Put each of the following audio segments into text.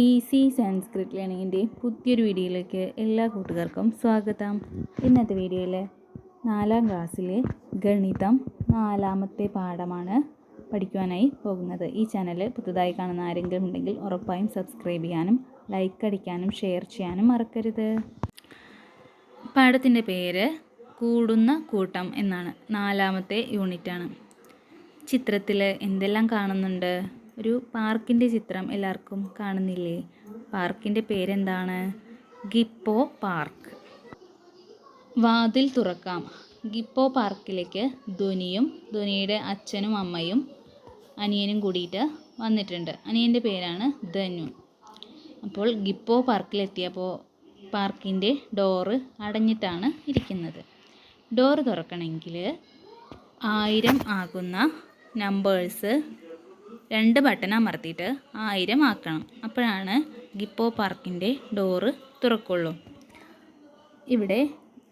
Easy Sanskrit ലേണിങ്ങിന്റെ പുതിയൊരു വീഡിയോയിലേക്ക് എല്ലാ കൂട്ടുകാർക്കും സ്വാഗതം. ഇന്നത്തെ വീഡിയോയിൽ നാലാം ക്ലാസ്സിലെ ഗണിതം നാലാമത്തെ പാഠമാണ് പഠിക്കുവാനായി പോകുന്നത്. ഈ ചാനൽ പുതുതായി കാണുന്ന ആരെങ്കിലും ഉണ്ടെങ്കിൽ ഉറപ്പായും സബ്സ്ക്രൈബ് ചെയ്യാനും ലൈക്ക് അടിക്കാനും ഷെയർ ചെയ്യാനും മറക്കരുത്. പാഠത്തിന്റെ പേര് കൂടുന്ന കൂട്ടം എന്നാണ്. നാലാമത്തെ യൂണിറ്റാണ് ചിത്രത്തിൽ എന്തെല്ലാം കാണുന്നുണ്ട്? ഒരു പാർക്കിന്റെ ചിത്രം എല്ലാവർക്കും കാണുന്നില്ലേ? പാർക്കിന്റെ പേരെന്താണ്? Gippo park. വാതിൽ തുറക്കാം. ഗിപ്പോ പാർക്കിലേക്ക് ധ്വനിയും ധ്വനിയുടെ അച്ഛനും അമ്മയും അനിയനും കൂടിയിട്ട് വന്നിട്ടുണ്ട്. അനിയന്റെ പേരാണ് ധനു. അപ്പോൾ ഗിപ്പോ പാർക്കിലെത്തിയപ്പോൾ പാർക്കിന്റെ ഡോറ് അടഞ്ഞിട്ടാണ് ഇരിക്കുന്നത്. ഡോറ് തുറക്കണമെങ്കിൽ ആയിരം ആകുന്ന നമ്പേഴ്സ് രണ്ട് ബട്ടൺ അമർത്തിയിട്ട് ആയിരം ആക്കണം. അപ്പോഴാണ് ഗിപ്പോ പാർക്കിന്റെ ഡോറ് തുറക്കുള്ളൂ. ഇവിടെ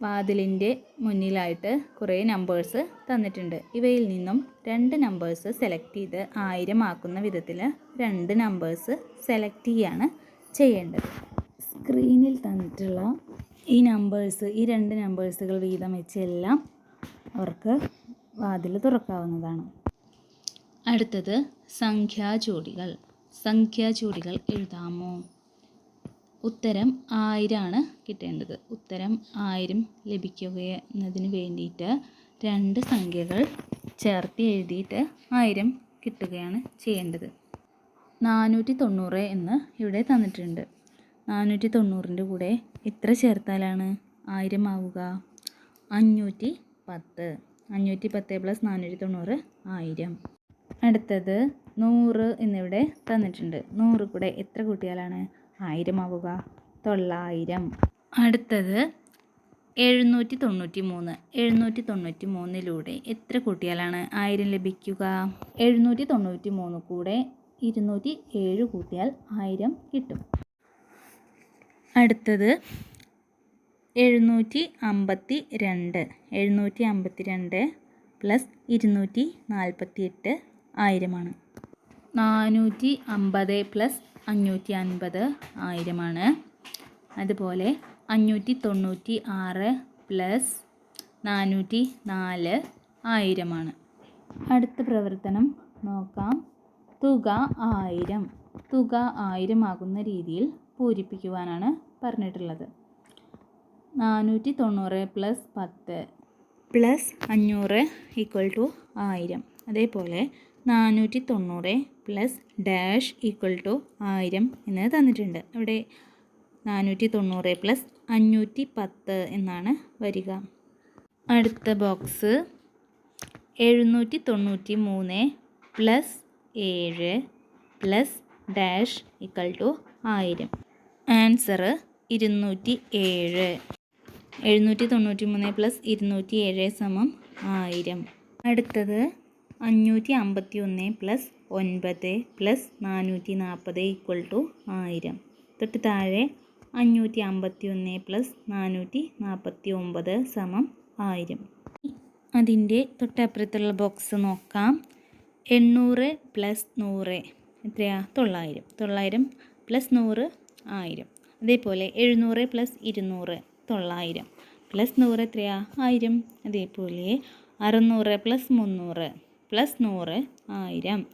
വാതിലിന്റെ മുന്നിലായിട്ട് കുറേ നമ്പേഴ്സ് തന്നിട്ടുണ്ട്. ഇവയിൽ നിന്നും രണ്ട് നമ്പേഴ്സ് സെലക്ട് ചെയ്ത് ആയിരം ആക്കുന്ന വിധത്തിൽ രണ്ട് നമ്പേഴ്സ് സെലക്ട് ചെയ്യാണ് ചെയ്യേണ്ടത്. സ്ക്രീനിൽ തന്നിട്ടുള്ള ഈ നമ്പേഴ്സ് ഈ രണ്ട് നമ്പേഴ്സുകൾ വീതം വെച്ചെല്ലാം അവർക്ക് വാതിൽ തുറക്കാവുന്നതാണ്. അടുത്തത് സംഖ്യാജോഡികൾ സംഖ്യാജോഡികൾ എഴുതാമോ? ഉത്തരം ആയിരമാണ് കിട്ടേണ്ടത്. ഉത്തരം ആയിരം ലഭിക്കുകയെന്നതിന് വേണ്ടിയിട്ട് രണ്ട് സംഖ്യകൾ ചേർത്ത് എഴുതിയിട്ട് ആയിരം കിട്ടുകയാണ് ചെയ്യേണ്ടത്. നാനൂറ്റി തൊണ്ണൂറ് എന്ന് ഇവിടെ തന്നിട്ടുണ്ട്. നാനൂറ്റി തൊണ്ണൂറിന്റെ കൂടെ എത്ര ചേർത്താലാണ് ആയിരം ആവുക? അഞ്ഞൂറ്റി പത്ത്. അഞ്ഞൂറ്റി പത്ത് പ്ലസ് നാനൂറ്റി തൊണ്ണൂറ് ആയിരം. അടുത്തത് നൂറ് എന്നിവിടെ തന്നിട്ടുണ്ട്. നൂറ് കൂടെ എത്ര കൂട്ടിയാലാണ് ആവുക തൊള്ളായിരം. അടുത്തത് എഴുന്നൂറ്റി തൊണ്ണൂറ്റി മൂന്ന് എഴുന്നൂറ്റി തൊണ്ണൂറ്റി മൂന്നിലൂടെ എത്ര കൂട്ടിയാലാണ് ആയിരം ലഭിക്കുക? എഴുന്നൂറ്റി തൊണ്ണൂറ്റി മൂന്ന് കൂടെ ഇരുന്നൂറ്റി ഏഴ് കൂട്ടിയാൽ ആയിരം കിട്ടും. അടുത്തത് എഴുന്നൂറ്റി അമ്പത്തി രണ്ട് എഴുന്നൂറ്റി അമ്പത്തി രണ്ട് പ്ലസ് ഇരുന്നൂറ്റി നാൽപ്പത്തി എട്ട് ആയിരമാണ്. നാനൂറ്റി അമ്പത് പ്ലസ് അഞ്ഞൂറ്റി അൻപത് ആയിരമാണ്. അതുപോലെ അഞ്ഞൂറ്റി തൊണ്ണൂറ്റി ആറ് പ്ലസ് നാനൂറ്റി നാല് ആയിരമാണ്. അടുത്ത പ്രവർത്തനം നോക്കാം. തുക ആയിരം. തുക ആയിരമാകുന്ന രീതിയിൽ പൂരിപ്പിക്കുവാനാണ് പറഞ്ഞിട്ടുള്ളത്. നാനൂറ്റി തൊണ്ണൂറ് പ്ലസ് പത്ത് പ്ലസ് അഞ്ഞൂറ് ഈക്വൽ ടു ആയിരം. അതേപോലെ നാനൂറ്റി തൊണ്ണൂറ് പ്ലസ് ഡാഷ് ഈക്വൽ ടു ആയിരം എന്ന് തന്നിട്ടുണ്ട്. ഇവിടെ നാനൂറ്റി തൊണ്ണൂറ് പ്ലസ് അഞ്ഞൂറ്റി പത്ത് എന്നാണ് വരിക. അടുത്ത ബോക്സ് എഴുന്നൂറ്റി തൊണ്ണൂറ്റി മൂന്ന് പ്ലസ് ഏഴ് പ്ലസ് ഡാഷ് ഈക്വൽ ടു ആയിരം. ആൻസർ ഇരുന്നൂറ്റി ഏഴ് എഴുന്നൂറ്റി തൊണ്ണൂറ്റി മൂന്ന് പ്ലസ് ഇരുന്നൂറ്റി ഏഴ് സമം ആയിരം. അടുത്തത് അഞ്ഞൂറ്റി അമ്പത്തി ഒന്ന് പ്ലസ് ഒൻപത് പ്ലസ് നാനൂറ്റി നാൽപ്പത് ഈക്വൽ ടു ആയിരം. തൊട്ട് താഴെ അഞ്ഞൂറ്റി അമ്പത്തി ഒന്ന് പ്ലസ് നാനൂറ്റി നാൽപ്പത്തി ഒമ്പത് സമം ആയിരം. അതിന്റെ തൊട്ടപ്പുറത്തുള്ള ബോക്സ് നോക്കാം. എണ്ണൂറ് പ്ലസ് നൂറ് എത്രയാ? തൊള്ളായിരം. തൊള്ളായിരം പ്ലസ് നൂറ് ആയിരം. അതേപോലെ എഴുന്നൂറ് പ്ലസ് ഇരുന്നൂറ് തൊള്ളായിരം. പ്ലസ് നൂറ് എത്രയാ? ആയിരം. അതേപോലെ അറുന്നൂറ് പ്ലസ് മുന്നൂറ്. പ്ലസ് നൂറ് ആയിരം.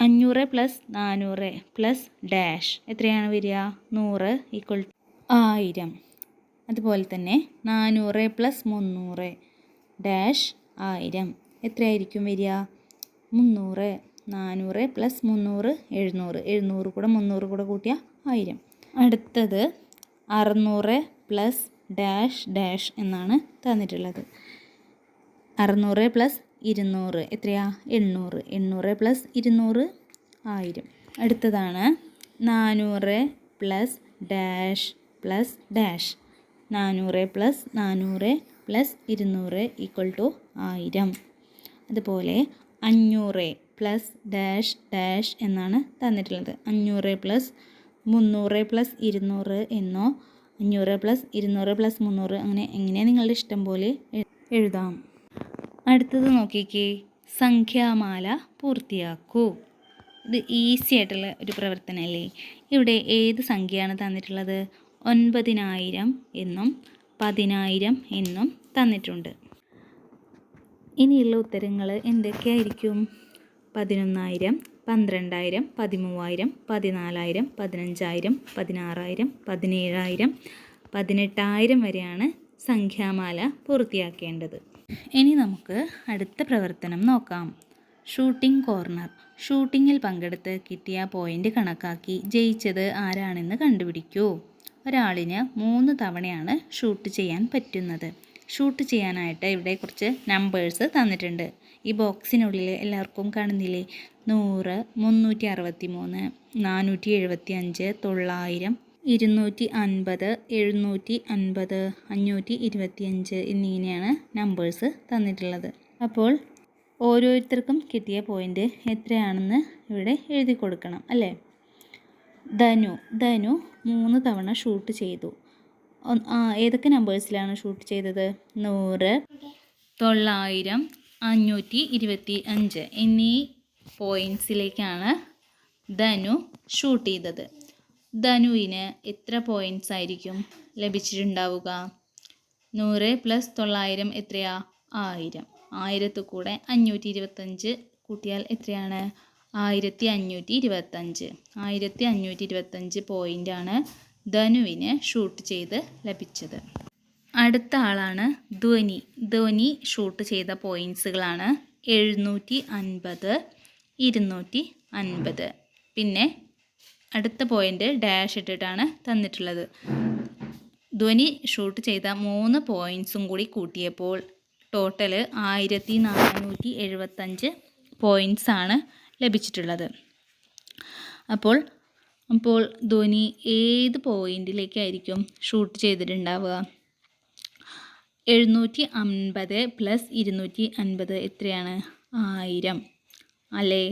അഞ്ഞൂറ് പ്ലസ് നാനൂറ് പ്ലസ് ഡാഷ് എത്രയാണ് വരിക? നൂറ് ഈക്വൽ ആയിരം. അതുപോലെ തന്നെ നാനൂറ് പ്ലസ് മുന്നൂറ് ഡാഷ് ആയിരം. എത്രയായിരിക്കും വരിക? മുന്നൂറ്. നാനൂറ് പ്ലസ് മുന്നൂറ് എഴുന്നൂറ്. എഴുന്നൂറ് കൂടെ മുന്നൂറ് കൂടെ കൂട്ടിയാൽ ആയിരം. അടുത്തത് അറുന്നൂറ് പ്ലസ് ഡാഷ് ഡാഷ് എന്നാണ് തന്നിട്ടുള്ളത്. അറുന്നൂറ് പ്ലസ് ഇരുന്നൂറ്. എത്രയാ? എണ്ണൂറ്. എണ്ണൂറ് പ്ലസ് ഇരുന്നൂറ് ആയിരം. അടുത്തതാണ്. നാനൂറ് പ്ലസ് ഡാഷ് പ്ലസ് ഡാഷ് നാനൂറ് പ്ലസ് നാനൂറ് പ്ലസ് ഇരുന്നൂറ് ഈക്വൽ ടു ആയിരം. അതുപോലെ അഞ്ഞൂറ് പ്ലസ് ഡാഷ് ഡാഷ് എന്നാണ് തന്നിട്ടുള്ളത്. അഞ്ഞൂറ് പ്ലസ് മുന്നൂറ് പ്ലസ് ഇരുന്നൂറ് എന്നോ അഞ്ഞൂറ് പ്ലസ് ഇരുന്നൂറ് പ്ലസ് മുന്നൂറ് അങ്ങനെ എങ്ങനെ നിങ്ങളുടെ ഇഷ്ടം പോലെ എഴുതാം. അടുത്തത് നോക്കിക്കേ. സംഖ്യാമാല പൂർത്തിയാക്കൂ. ഇത് ഈസി ആയിട്ടുള്ള ഒരു പ്രവർത്തനമല്ലേ ഇവിടെ ഏത് സംഖ്യയാണ് തന്നിട്ടുള്ളത്? ഒൻപതിനായിരം എന്നും പതിനായിരം എന്നും തന്നിട്ടുണ്ട്. ഇനിയുള്ള ഉത്തരങ്ങൾ എന്തൊക്കെയായിരിക്കും? പതിനൊന്നായിരം പന്ത്രണ്ടായിരം പതിമൂവായിരം പതിനാലായിരം പതിനഞ്ചായിരം പതിനാറായിരം പതിനേഴായിരം പതിനെട്ടായിരം വരെയാണ് സംഖ്യാമാല പൂർത്തിയാക്കേണ്ടത്. ഇനി നമുക്ക് അടുത്ത പ്രവർത്തനം നോക്കാം. Shooting corner. ഷൂട്ടിങ്ങിൽ പങ്കെടുത്ത് കിട്ടിയ പോയിന്റ് കണക്കാക്കി ജയിച്ചത് ആരാണെന്ന് കണ്ടുപിടിക്കൂ. ഒരാളിന് മൂന്ന് തവണയാണ് ഷൂട്ട് ചെയ്യാൻ പറ്റുന്നത്. ഷൂട്ട് ചെയ്യാനായിട്ട് ഇവിടെ കുറച്ച് നമ്പേഴ്സ് തന്നിട്ടുണ്ട്. ഈ ബോക്സിനുള്ളിൽ എല്ലാവർക്കും കാണുന്നില്ലേ? നൂറ് മുന്നൂറ്റി അറുപത്തി മൂന്ന് നാനൂറ്റി എഴുപത്തി അഞ്ച് തൊള്ളായിരം ഇരുന്നൂറ്റി അൻപത് എഴുന്നൂറ്റി അൻപത് അഞ്ഞൂറ്റി ഇരുപത്തിയഞ്ച് എന്നിങ്ങനെയാണ് നമ്പേഴ്സ് തന്നിട്ടുള്ളത്. അപ്പോൾ ഓരോരുത്തർക്കും കിട്ടിയ പോയിന്റ് എത്രയാണെന്ന് ഇവിടെ എഴുതി കൊടുക്കണം അല്ലേ? ധനു ധനു മൂന്ന് തവണ ഷൂട്ട് ചെയ്തു. ഏതൊക്കെ നമ്പേഴ്സിലാണ് ഷൂട്ട് ചെയ്തത്? നൂറ് തൊള്ളായിരം അഞ്ഞൂറ്റി ഇരുപത്തി അഞ്ച് എന്നീ പോയിൻസിലേക്കാണ് ധനു ഷൂട്ട് ചെയ്തത്. ധനുവിന് എത്ര പോയിന്റ്സ് ആയിരിക്കും ലഭിച്ചിട്ടുണ്ടാവുക? നൂറ് പ്ലസ് തൊള്ളായിരം എത്രയാ? ആയിരം. ആയിരത്തു കൂടെ അഞ്ഞൂറ്റി ഇരുപത്തഞ്ച് കൂട്ടിയാൽ എത്രയാണ്? ആയിരത്തി അഞ്ഞൂറ്റി ഇരുപത്തഞ്ച് ആയിരത്തി അഞ്ഞൂറ്റി ഇരുപത്തഞ്ച് പോയിന്റാണ് ധനുവിന് ഷൂട്ട് ചെയ്ത് ലഭിച്ചത്. അടുത്ത ആളാണ് ധ്വനി ധ്വനി ഷൂട്ട് ചെയ്ത പോയിൻസുകളാണ് എഴുന്നൂറ്റി അൻപത് ഇരുന്നൂറ്റി അൻപത് പിന്നെ അടുത്ത പോയിന്റ് ഡാഷ് ഇട്ടിട്ടാണ് തന്നിട്ടുള്ളത്. ധ്വനി ഷൂട്ട് ചെയ്ത മൂന്ന് പോയിൻസും കൂടി കൂട്ടിയപ്പോൾ ടോട്ടൽ ആയിരത്തി നാനൂറ്റി എഴുപത്തഞ്ച് പോയിൻസാണ് ലഭിച്ചിട്ടുള്ളത്. അപ്പോൾ അപ്പോൾ ധ്വനി ഏത് പോയിന്റിലേക്കായിരിക്കും ഷൂട്ട് ചെയ്തിട്ടുണ്ടാവുക? എഴുന്നൂറ്റി അൻപത് പ്ലസ് ഇരുന്നൂറ്റി അൻപത് എത്രയാണ്? ആയിരം. അല്ലേ?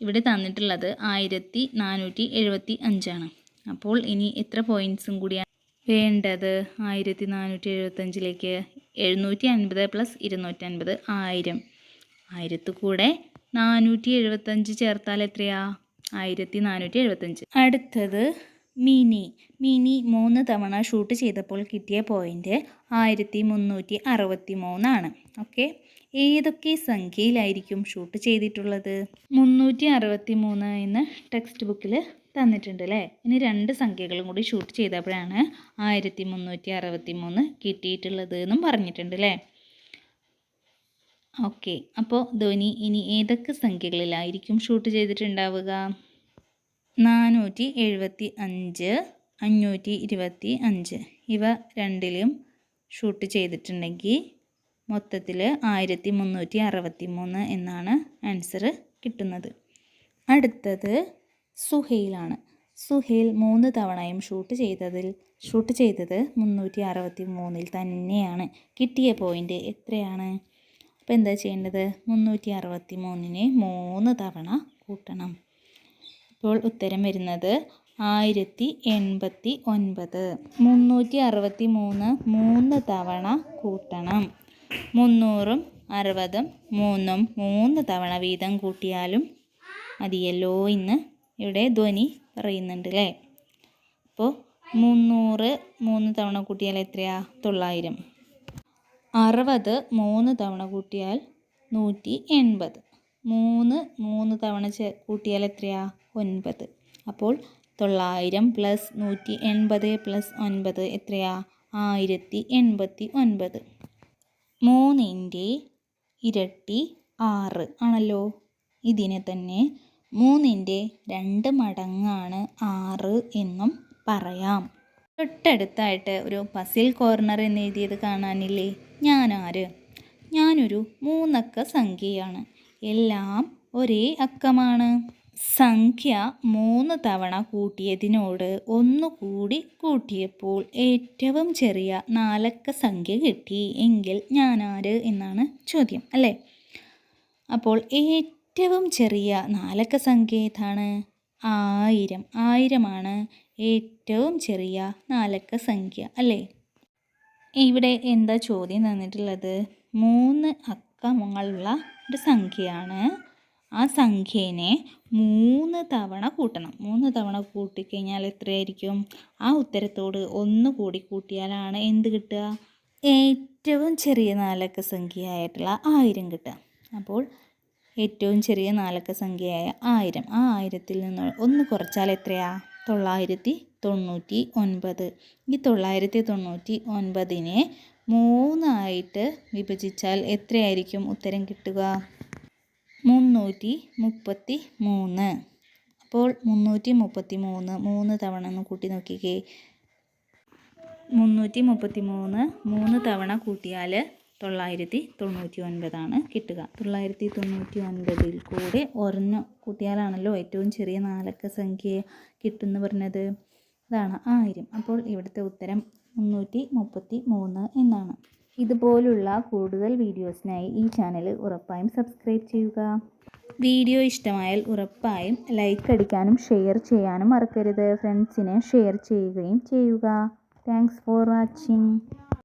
ഇവിടെ തന്നിട്ടുള്ളത് ആയിരത്തി നാനൂറ്റി എഴുപത്തി അഞ്ചാണ്. അപ്പോൾ ഇനി എത്ര പോയിന്റ്സും കൂടിയാണ് വേണ്ടത്? ആയിരത്തി നാനൂറ്റി എഴുപത്തഞ്ചിലേക്ക് എഴുന്നൂറ്റി അൻപത് പ്ലസ് ഇരുന്നൂറ്റി അൻപത് ആയിരം. ആയിരത്ത് കൂടെ നാനൂറ്റി എഴുപത്തഞ്ച് ചേർത്താൽ എത്രയാ? ആയിരത്തി നാനൂറ്റി എഴുപത്തഞ്ച്. അടുത്തത് മിനി. മിനി മൂന്ന് തവണ ഷൂട്ട് ചെയ്തപ്പോൾ കിട്ടിയ പോയിന്റ് ആയിരത്തി മുന്നൂറ്റി അറുപത്തി മൂന്നാണ് ഓക്കെ ഏതൊക്കെ സംഖ്യയിലായിരിക്കും ഷൂട്ട് ചെയ്തിട്ടുള്ളത്? മുന്നൂറ്റി അറുപത്തി മൂന്ന് എന്ന് ടെക്സ്റ്റ് ബുക്കിൽ തന്നിട്ടുണ്ട് അല്ലേ ഇനി രണ്ട് സംഖ്യകളും കൂടി ഷൂട്ട് ചെയ്തപ്പോഴാണ് ആയിരത്തി മുന്നൂറ്റി അറുപത്തി മൂന്ന് കിട്ടിയിട്ടുള്ളത് എന്നും പറഞ്ഞിട്ടുണ്ട് അല്ലേ ഓക്കെ അപ്പോൾ ധോനി ഇനി ഏതൊക്കെ സംഖ്യകളിലായിരിക്കും ഷൂട്ട് ചെയ്തിട്ടുണ്ടാവുക? നാനൂറ്റി എഴുപത്തി അഞ്ച് അഞ്ഞൂറ്റി ഇരുപത്തി അഞ്ച് ഇവ രണ്ടിലും ഷൂട്ട് ചെയ്തിട്ടുണ്ടെങ്കിൽ മൊത്തത്തിൽ ആയിരത്തി മുന്നൂറ്റി അറുപത്തി മൂന്ന് എന്നാണ് ആൻസർ കിട്ടുന്നത്. അടുത്തത് സുഹൈലാണ്. സുഹൈൽ മൂന്ന് തവണയും ഷൂട്ട് ചെയ്തതിൽ ഷൂട്ട് ചെയ്തത് മുന്നൂറ്റി അറുപത്തി മൂന്നിൽ തന്നെയാണ്. കിട്ടിയ പോയിന്റ് എത്രയാണ്? അപ്പോൾ എന്താ ചെയ്യേണ്ടത്? മുന്നൂറ്റി അറുപത്തി മൂന്നിനെ മൂന്ന് തവണ കൂട്ടണം. ഇപ്പോൾ ഉത്തരം വരുന്നത് ആയിരത്തി എൺപത്തി ഒൻപത്. മുന്നൂറ്റി അറുപത്തി മൂന്ന് മൂന്ന് തവണ കൂട്ടണം. മുന്നൂറും അറുപതും മൂന്നും മൂന്ന് തവണ വീതം കൂട്ടിയാലും മതിയല്ലോ ഇന്ന് ഇവിടെ ധ്വനി പറയുന്നുണ്ട് അല്ലേ അപ്പോൾ മുന്നൂറ് മൂന്ന് തവണ കൂട്ടിയാൽ എത്രയാ? തൊള്ളായിരം. അറുപത് മൂന്ന് തവണ കൂട്ടിയാൽ നൂറ്റി എൺപത്. മൂന്ന് മൂന്ന് തവണ കൂട്ടിയാൽ എത്രയാ? ഒൻപത്. അപ്പോൾ തൊള്ളായിരം പ്ലസ് നൂറ്റി എൺപത് പ്ലസ് ഒൻപത് എത്രയാ? ആയിരത്തി എൺപത്തി ഒൻപത്. മൂന്നിന്റെ ഇരട്ടി ആറ് ആണല്ലോ. ഇതിനെ തന്നെ മൂന്നിന്റെ രണ്ട് മടങ്ങാണ് ആറ് എന്നും പറയാം. തൊട്ടടുത്തായിട്ട് ഒരു പസിൽ കോർണർ എന്ന് എഴുതിയത് കാണാനില്ലേ? ഞാനാര്? ഞാനൊരു മൂന്നക്ക സംഖ്യയാണ്. എല്ലാം ഒരേ അക്കമാണ്. സംഖ്യ മൂന്ന് തവണ കൂട്ടിയതിനോട് ഒന്നുകൂടി കൂട്ടിയപ്പോൾ ഏറ്റവും ചെറിയ നാലക്ക സംഖ്യ കിട്ടി. എങ്കിൽ ഞാനാര് എന്നാണ് ചോദ്യം അല്ലേ? അപ്പോൾ ഏറ്റവും ചെറിയ നാലക്ക സംഖ്യ ഏതാണ്? ആയിരം. ആയിരമാണ് ഏറ്റവും ചെറിയ നാലക്ക സംഖ്യ അല്ലേ? ഇവിടെ എന്താ ചോദ്യം തന്നിട്ടുള്ളത്? മൂന്ന് അക്കങ്ങളുള്ള ഒരു സംഖ്യയാണ്. ആ സംഖ്യേനെ മൂന്ന് തവണ കൂട്ടണം. മൂന്ന് തവണ കൂട്ടിക്കഴിഞ്ഞാൽ എത്രയായിരിക്കും? ആ ഉത്തരത്തോട് ഒന്ന് കൂടി കൂട്ടിയാലാണ് എന്ത് കിട്ടുക? ഏറ്റവും ചെറിയ നാലക്ക സംഖ്യയായിട്ടുള്ള ആയിരം കിട്ടുക. അപ്പോൾ ഏറ്റവും ചെറിയ നാലക്ക സംഖ്യയായ ആയിരം. ആ ആയിരത്തിൽ നിന്ന് ഒന്ന് കുറച്ചാൽ എത്രയാ? തൊള്ളായിരത്തി തൊണ്ണൂറ്റി ഒൻപത്. ഈ തൊള്ളായിരത്തി തൊണ്ണൂറ്റി ഒൻപതിനെ മൂന്നായിട്ട് വിഭജിച്ചാൽ എത്രയായിരിക്കും ഉത്തരം കിട്ടുക? മുന്നൂറ്റി മുപ്പത്തി മൂന്ന് അപ്പോൾ മുന്നൂറ്റി മുപ്പത്തി മൂന്ന് മൂന്ന് തവണ ഒന്ന് കൂട്ടി നോക്കിക്കേ. മുന്നൂറ്റി മുപ്പത്തി മൂന്ന് മൂന്ന് തവണ കൂട്ടിയാൽ തൊള്ളായിരത്തി തൊണ്ണൂറ്റി ഒൻപതാണ് കിട്ടുക. തൊള്ളായിരത്തി തൊണ്ണൂറ്റി ഒൻപതിൽ കൂടെ ഒരെണ്ണം കൂട്ടിയാലാണല്ലോ ഏറ്റവും ചെറിയ നാലക്ക സംഖ്യ കിട്ടുമെന്ന് പറഞ്ഞത്. അതാണ് ആയിരം. അപ്പോൾ ഇവിടുത്തെ ഉത്തരം മുന്നൂറ്റി മുപ്പത്തി മൂന്ന് എന്നാണ്. ഇതുപോലുള്ള കൂടുതൽ വീഡിയോസിനായി ഈ ചാനൽ ഉറപ്പായും സബ്സ്ക്രൈബ് ചെയ്യുക. വീഡിയോ ഇഷ്ടമായാൽ ഉറപ്പായും ലൈക്ക് അടിക്കാനും ഷെയർ ചെയ്യാനും മറക്കരുത്. ഫ്രണ്ട്സിനെ ഷെയർ ചെയ്യുകയും ചെയ്യുക. Thanks for watching